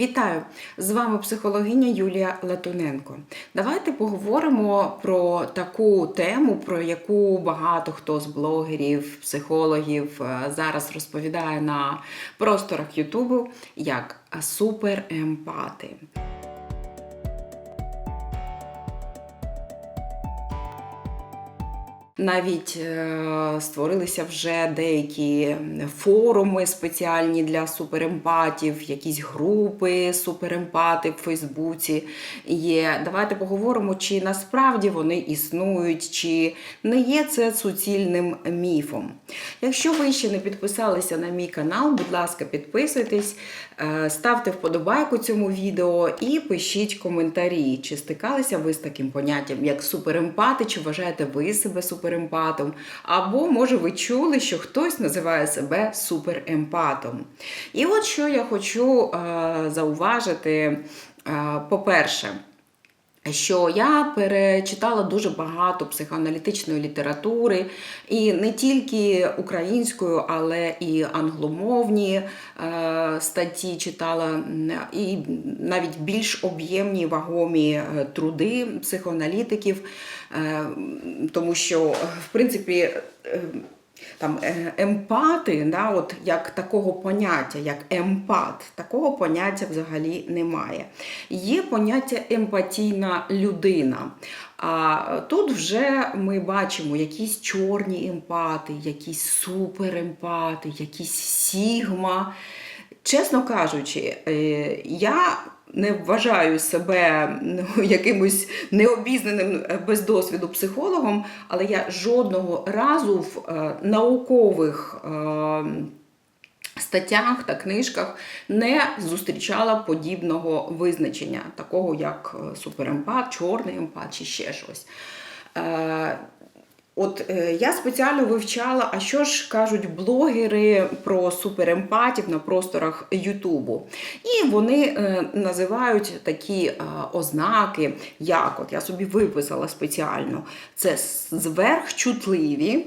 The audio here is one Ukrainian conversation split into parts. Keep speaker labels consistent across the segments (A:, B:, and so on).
A: Вітаю! З вами психологиня Юлія Латуненко. Давайте поговоримо про таку тему, про яку багато хто з блогерів, психологів е, зараз розповідає на просторах Ютубу як суперемпати. Навіть е, створилися вже деякі форуми спеціальні для суперемпатів, якісь групи суперемпати в Фейсбуці є. Давайте поговоримо, чи насправді вони існують, чи не є це суцільним міфом. Якщо ви ще не підписалися на мій канал, будь ласка, підписуйтесь, ставте вподобайку цьому відео і пишіть коментарі, чи стикалися ви з таким поняттям, як суперемпати, чи вважаєте ви себе суперемпатом, або може ви чули, що хтось називає себе суперемпатом. І от що я хочу е, зауважити, е, по-перше, що я перечитала дуже багато психоаналітичної літератури, і не тільки українською, але і англомовні е, статті читала, і навіть більш об'ємні вагомі е, труди психоаналітиків, е, тому що, в принципі, там е, емпати, да, от як такого поняття, як емпат, такого поняття взагалі немає. Є поняття емпатійна людина. А тут вже ми бачимо якісь чорні емпати, якісь суперемпати, якісь сігма. Чесно кажучи, е, я не вважаю себе ну, якимось необізнаним е, без досвіду психологом, але я жодного разу в е, наукових е, статтях та книжках не зустрічала подібного визначення, такого як суперемпат, чорний емпат чи ще щось. От е, я спеціально вивчала, а що ж кажуть блогери про суперемпатів на просторах Ютубу. І вони е, називають такі е, ознаки, як от я собі виписала спеціально: це зверхчутливі.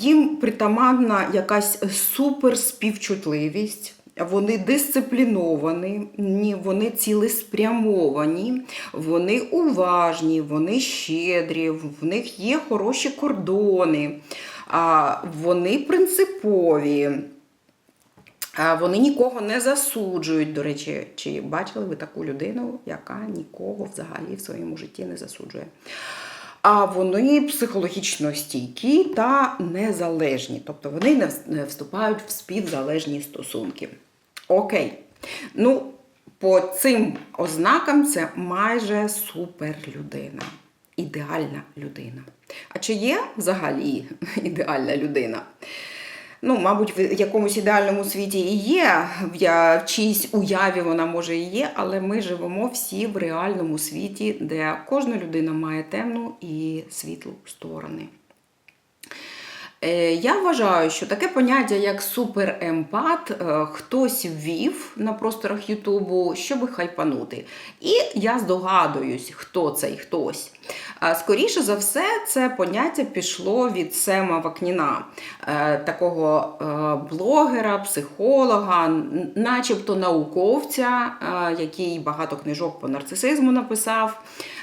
A: Їм притаманна якась суперспівчутливість. Вони дисципліновані, ні, вони цілеспрямовані, вони уважні, вони щедрі, в них є хороші кордони, вони принципові. Вони нікого не засуджують. До речі, чи бачили ви таку людину, яка нікого взагалі в своєму житті не засуджує? А вони психологічно стійкі та незалежні, тобто вони не вступають в співзалежні стосунки. Окей. Ну, по цим ознакам це майже суперлюдина, ідеальна людина. А чи є взагалі ідеальна людина? Ну, мабуть, в якомусь ідеальному світі і є, в чиїсь уяві вона може і є, але ми живемо всі в реальному світі, де кожна людина має темну і світлу сторони. Е, Я вважаю, що таке поняття, як суперемпат, е, хтось ввів на просторах Ютубу, щоб хайпанути. І я здогадуюсь, хто цей хтось. Скоріше за все, це поняття пішло від Сема Вакніна, е, такого е, блогера, психолога, начебто науковця, е, який багато книжок по нарцисизму написав,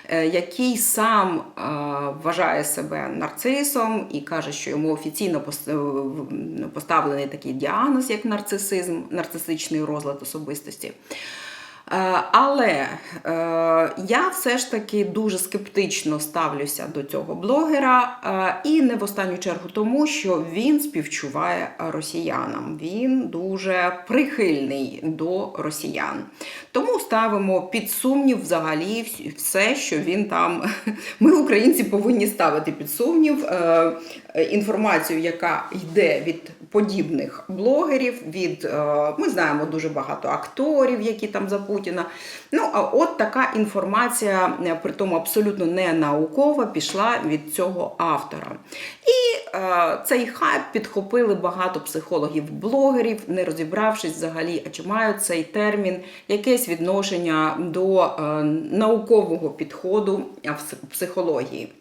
A: е, який сам е, вважає себе нарцисом і каже, що йому офіційно е, поставлений такий діагноз, як нарцисизм, нарцисичний розлад особистості. Е, Але е, я все ж таки дуже скептично ставлюся до цього блогера, е, і не в останню чергу тому, що він співчуває росіянам. Він дуже прихильний до росіян. Тому ставимо під сумнів взагалі все, що він там. Ми, українці, повинні ставити під сумнів інформацію, яка йде від подібних блогерів. Від ми знаємо дуже багато акторів, які там за Путіна. Ну а от така інформація, е, при тому абсолютно не наукова, пішла від цього автора. І е, цей хайп підхопили багато психологів-блогерів, не розібравшись взагалі, а чи мають цей термін якесь відношення до е, наукового підходу в психології.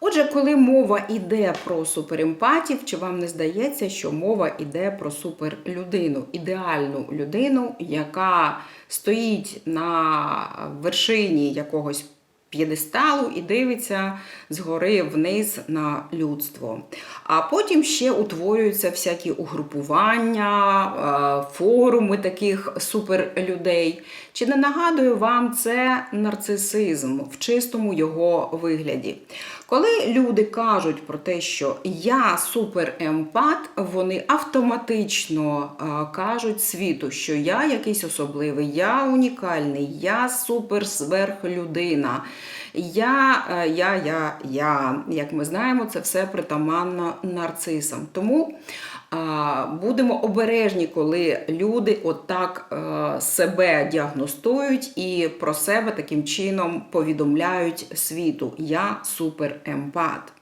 A: Отже, коли мова йде про суперемпатів, чи вам не здається, що мова йде про суперлюдину, ідеальну людину, яка стоїть на вершині якогось п'єдесталу і дивиться згори вниз на людство. А потім ще утворюються всякі угрупування, е, форуми таких суперлюдей. Чи не нагадує вам це нарцисизм в чистому його вигляді? Коли люди кажуть про те, що я суперемпат, вони автоматично е, кажуть світу, що я якийсь особливий, я унікальний, я суперсверхлюдина. Я, е, я, я, я. Як ми знаємо, це все притаманно нарцисам. Тому будемо обережні, коли люди отак е, себе діагностують і про себе таким чином повідомляють світу. Я суперемпат.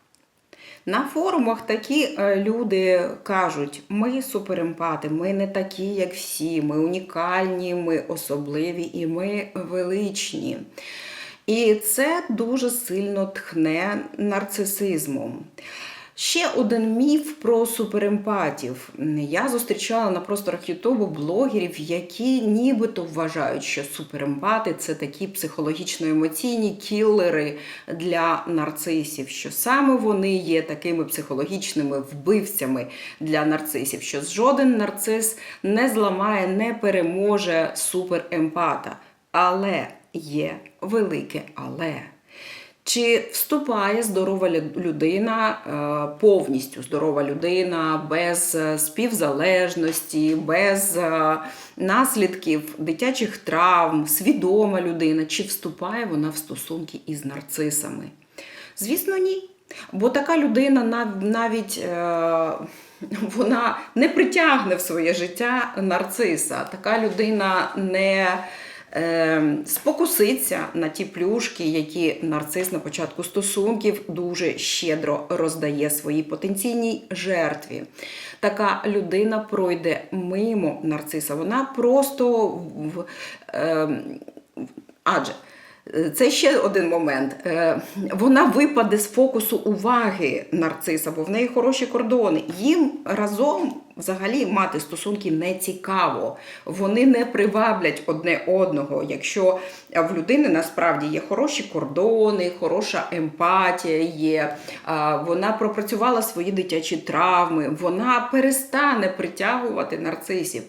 A: На форумах такі е, люди кажуть: ми суперемпати, ми не такі, як всі, ми унікальні, ми особливі і ми величні. І це дуже сильно тхне нарцисизмом. Ще один міф про суперемпатів. Я зустрічала на просторах Ютубу блогерів, які нібито вважають, що суперемпати це такі психологічно-емоційні кілери для нарцисів, що саме вони є такими психологічними вбивцями для нарцисів, що жоден нарцис не зламає, не переможе суперемпата. Але є велике але. Чи вступає здорова людина, е, повністю здорова людина, без е, співзалежності, без е, наслідків дитячих травм, свідома людина, чи вступає вона в стосунки із нарцисами? Звісно, ні. Бо така людина навіть вона не притягне в своє життя нарциса. Така людина не спокуситься на ті плюшки, які нарцис на початку стосунків дуже щедро роздає своїй потенційній жертві. Така людина пройде мимо нарциса. Вона просто в. Е, адже це ще один момент. Е, Вона випаде з фокусу уваги нарциса, бо в неї хороші кордони. Їм разом взагалі мати стосунки не цікаво. Вони не приваблять одне одного. Якщо в людини насправді є хороші кордони, хороша емпатія є, вона пропрацювала свої дитячі травми, вона перестане притягувати нарцисів.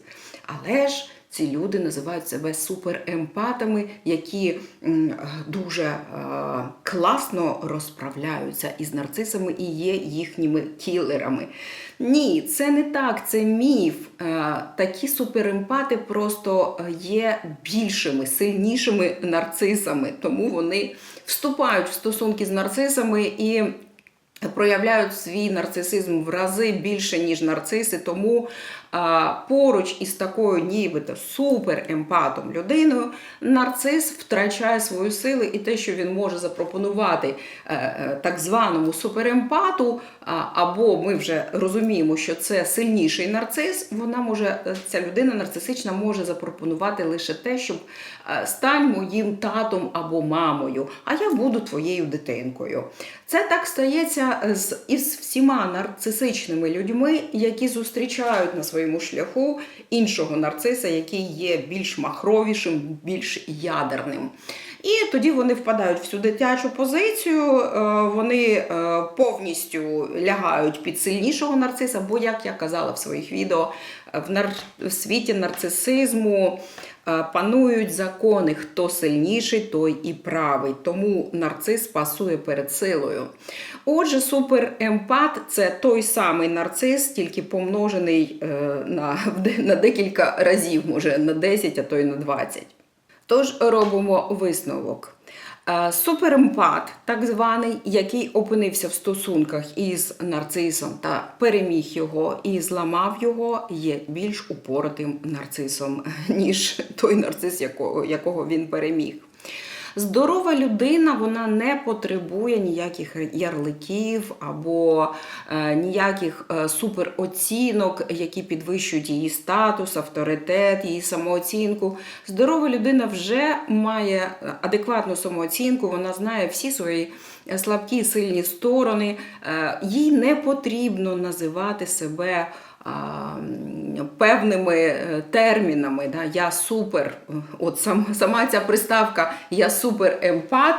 A: Але ж ці люди називають себе суперемпатами, які дуже е, класно розправляються із нарцисами і є їхніми кілерами. Ні, це не так, це міф. Е, такі суперемпати просто е, є більшими, сильнішими нарцисами, тому вони вступають в стосунки з нарцисами і проявляють свій нарцисизм в рази більше, ніж нарциси. Тому поруч із такою нібито суперемпатом людиною нарцис втрачає свою силу і те, що він може запропонувати е, е, так званому суперемпату, або ми вже розуміємо, що це сильніший нарцис, вона може, е, ця людина нарцисична може запропонувати лише те, щоб стань моїм татом або мамою, а я буду твоєю дитинкою. Це так стається з із всіма нарцисичними людьми, які зустрічають на своєму шляху іншого нарциса, який є більш махровішим, більш ядерним. І тоді вони впадають в цю дитячу позицію, е, вони е, повністю лягають під сильнішого нарциса, бо, як я казала в своїх відео, в, нар... в світі нарцисизму панують закони, хто сильніший, той і правий. Тому нарцис пасує перед силою. Отже, суперемпат це той самий нарцис, тільки помножений е, на, на декілька разів, може на 10, а то й на 20. Тож робимо висновок. Е, Суперемпат, так званий, який опинився в стосунках із нарцисом та переміг його і зламав його, є більш упоротим нарцисом, ніж той нарцис, якого, якого він переміг. Здорова людина вона не потребує ніяких ярликів або е, ніяких е, супероцінок, які підвищують її статус, авторитет, її самооцінку. Здорова людина вже має адекватну самооцінку, вона знає всі свої слабкі і сильні сторони. Е, Їй не потрібно називати себе певними е, термінами. Да? Я супер, от сам, сама ця приставка Я супер емпат.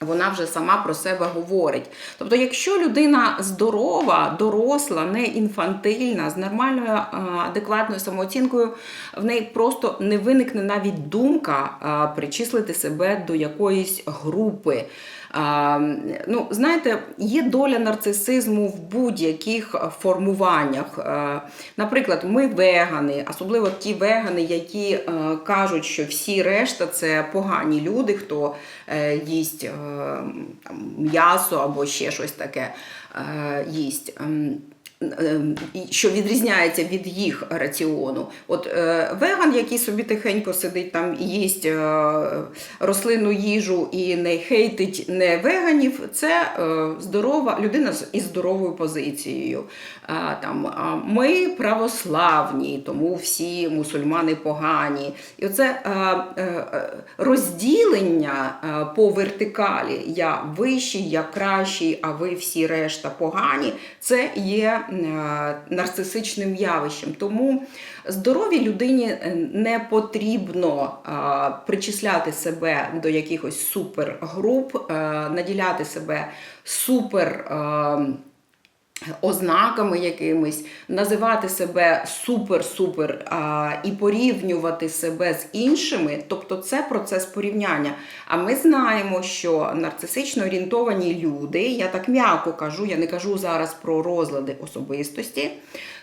A: Вона вже сама про себе говорить. Тобто, якщо людина здорова, доросла, не інфантильна, з нормальною адекватною самооцінкою, в неї просто не виникне навіть думка причислити себе до якоїсь групи. А, ну, знаєте, є доля нарцисизму в будь-яких формуваннях. А, Наприклад, ми вегани, особливо ті вегани, які а, кажуть, що всі решта це погані люди, хто е, їсть е, м'ясо або ще щось таке е, їсть. Що відрізняється від їх раціону. От е, веган, який собі тихенько сидить там і їсть е, рослинну їжу і не хейтить не веганів, це е, здорова людина із здоровою позицією. Там, ми православні, тому всі мусульмани погані. І оце розділення по вертикалі я вищий, я кращий, а ви всі решта погані. Це є нарцисичним явищем. Тому здоровій людині е, не потрібно е, причисляти себе до якихось супергруп, е, наділяти себе супер. Ознаками якимись, називати себе супер-супер а, і порівнювати себе з іншими, тобто це процес порівняння. А ми знаємо, що нарцисично орієнтовані люди, я так м'яко кажу, я не кажу зараз про розлади особистості.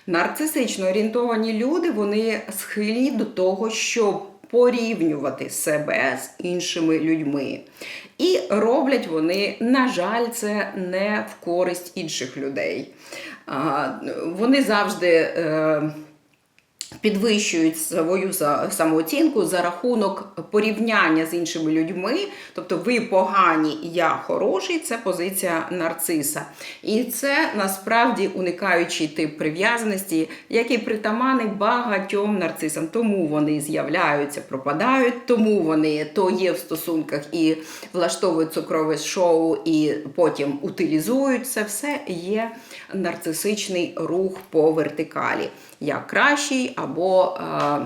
A: Нарцисично орієнтовані люди вони схильні до того, щоб порівнювати себе з іншими людьми. І роблять вони, на жаль, це не в користь інших людей. Вони завжди. Підвищують свою самооцінку за рахунок порівняння з іншими людьми. Тобто ви погані, я хороший, це позиція нарциса. І це насправді уникаючий тип прив'язаності, який притаманий багатьом нарцисам. Тому вони з'являються, пропадають, тому вони то є в стосунках і влаштовують цукрове шоу, і потім утилізують. Це все є нарцисичний рух по вертикалі. Я кращий або. е,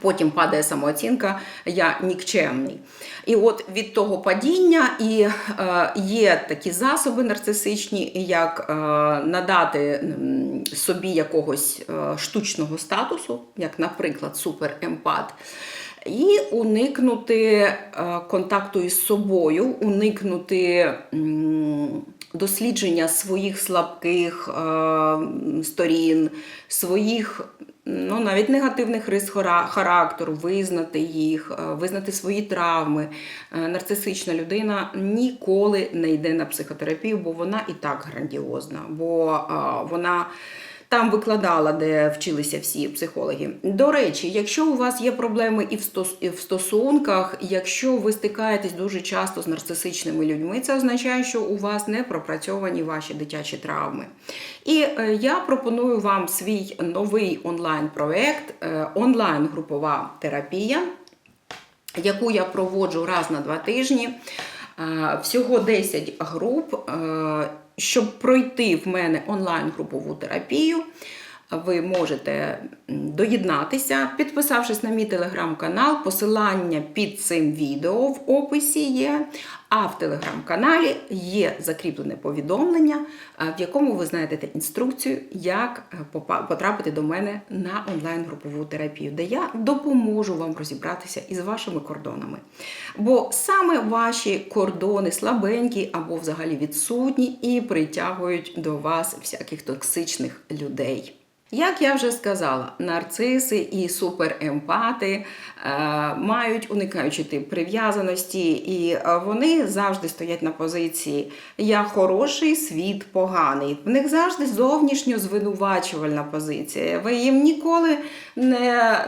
A: Потім падає самооцінка, я нікчемний. І от від того падіння і е, є такі засоби нарцисичні, як е, надати собі якогось штучного статусу, як, наприклад, суперемпат. І уникнути контакту із собою, уникнути дослідження своїх слабких е, сторін, своїх ну, навіть негативних рис характеру, визнати їх, е, визнати свої травми. Е, Нарцисична людина ніколи не йде на психотерапію, бо вона і так грандіозна, бо вона. Там викладала, де вчилися всі психологи. До речі, якщо у вас є проблеми і в стос- і в стосунках, якщо ви стикаєтесь дуже часто з нарцисичними людьми, це означає, що у вас не пропрацьовані ваші дитячі травми. І е, я пропоную вам свій новий онлайн-проект, е, онлайн-групова терапія яку я проводжу раз на два тижні. Е, Всього 10 груп. Щоб пройти в мене онлайн-групову терапію, ви можете доєднатися, підписавшись на мій телеграм-канал. Посилання під цим відео в описі є. А в телеграм-каналі є закріплене повідомлення, е, в якому ви знайдете інструкцію, як е, потрапити до мене на онлайн-групову терапію, де я допоможу вам розібратися із вашими кордонами. Бо саме ваші кордони слабенькі або взагалі відсутні і притягують до вас всяких токсичних людей. Як я вже сказала, нарциси і суперемпати е, мають уникаючий тип прив'язаності, і е, вони завжди стоять на позиції Я хороший, світ поганий. В них завжди зовнішньо звинувачувальна позиція. Ви їм ніколи не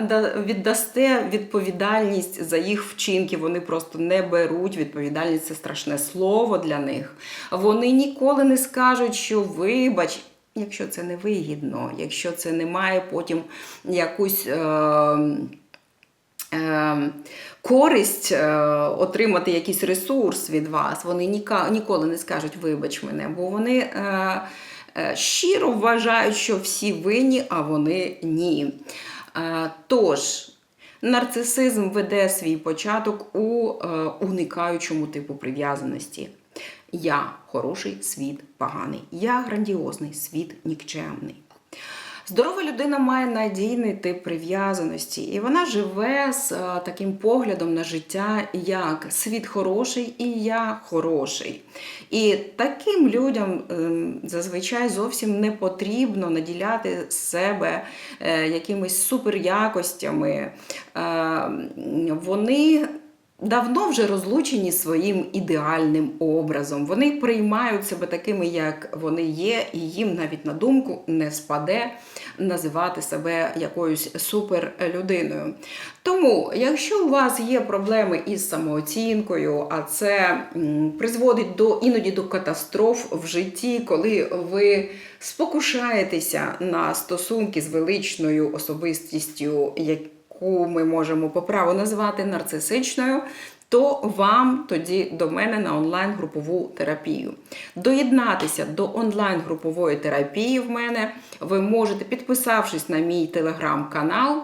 A: віддасте відповідальність за їх вчинки. Вони просто не беруть відповідальність. Це страшне слово для них. Вони ніколи не скажуть, що вибач. Якщо це не вигідно, якщо це не має потім якусь е, е, користь, е, отримати якийсь ресурс від вас, вони ніколи не скажуть вибач мене, бо вони е, щиро вважають, що всі винні, а вони ні. Тож, нарцисизм веде свій початок у уникаючому типу прив'язаності. Я хороший, світ поганий. Я грандіозний, світ нікчемний. Здорова людина має надійний тип прив'язаності, і вона живе з е, таким поглядом на життя, як світ хороший і я хороший. І таким людям ем, зазвичай зовсім не потрібно наділяти себе е, якимись суперякостями. Е, Вони давно вже розлучені своїм ідеальним образом. Вони приймають себе такими, як вони є, і їм навіть на думку не спаде називати себе якоюсь суперлюдиною. Тому, якщо у вас є проблеми із самооцінкою, а це призводить до іноді до катастроф в житті, коли ви спокушаєтеся на стосунки з величною особистістю, яку ми можемо по праву назвати нарцисичною, то вам тоді до мене на онлайн-групову терапію. Доєднатися до онлайн-групової терапії в мене ви можете, підписавшись на мій телеграм-канал.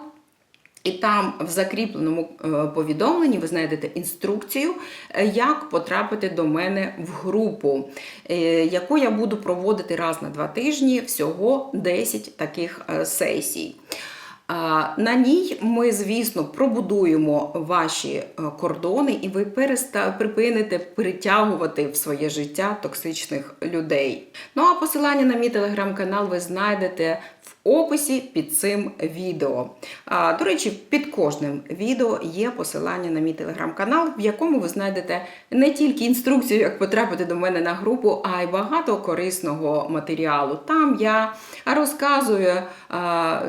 A: І там в закріпленому е, повідомленні ви знайдете інструкцію, е, як потрапити до мене в групу, е, яку я буду проводити раз на два тижні, всього 10 таких сесій. На ній ми, звісно, пробудуємо ваші е, кордони, і ви перестав припините притягувати в своє життя токсичних людей. Ну а посилання на мій телеграм-канал ви знайдете описі під цим відео. А, До речі, під кожним відео є посилання на мій телеграм-канал, в якому ви знайдете не тільки інструкцію, як потрапити до мене на групу, а й багато корисного матеріалу. Там я розказую а,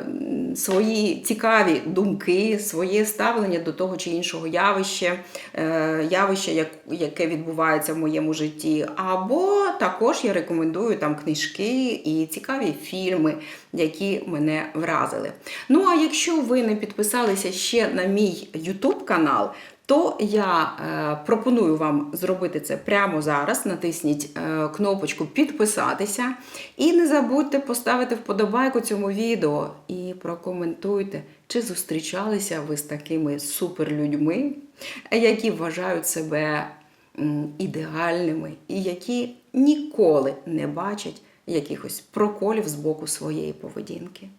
A: свої цікаві думки, своє ставлення до того чи іншого явища, е, явища, як, яке відбувається в моєму житті. Або також я рекомендую там книжки і цікаві фільми, які мене вразили. Ну а якщо ви не підписалися ще на мій YouTube канал, то я е, пропоную вам зробити це прямо зараз. Натисніть е, кнопочку підписатися. І не забудьте поставити вподобайку цьому відео і прокоментуйте, чи зустрічалися ви з такими суперлюдьми, які вважають себе ідеальними і які ніколи не бачать якихось проколів з боку своєї поведінки.